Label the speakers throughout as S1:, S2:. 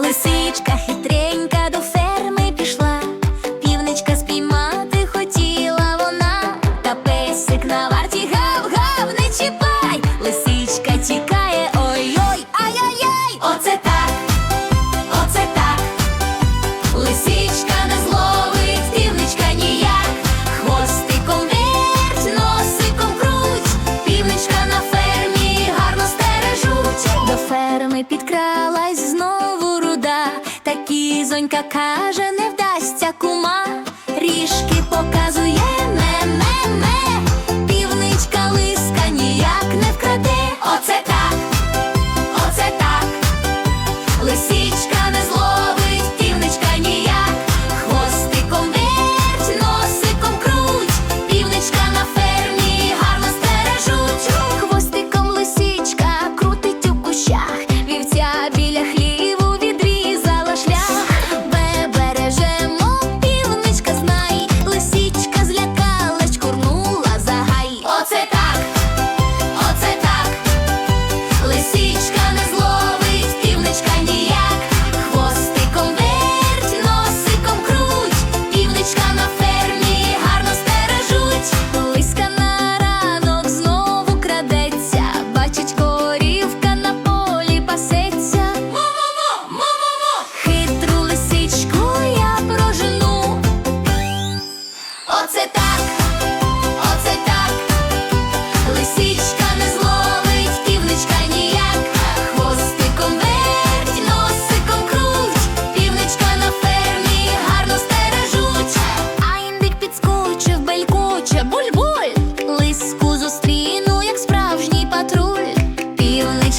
S1: лисичка. Кізонька каже, не вдасться кума, ріжки показує.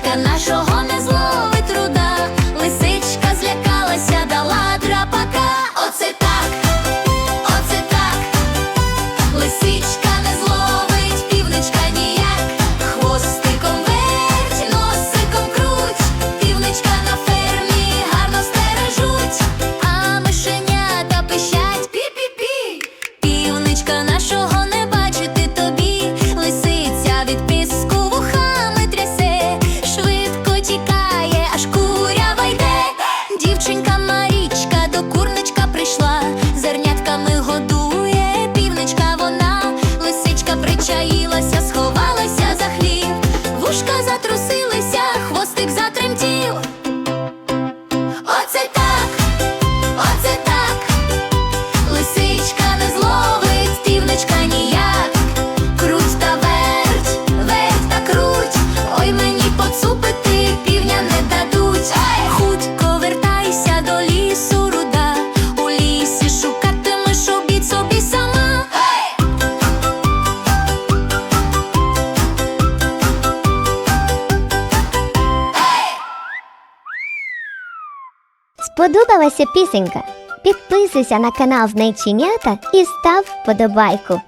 S1: Качка нашого.
S2: Сподобалася пісенька? Підписуйся на канал Знайченята і став вподобайку.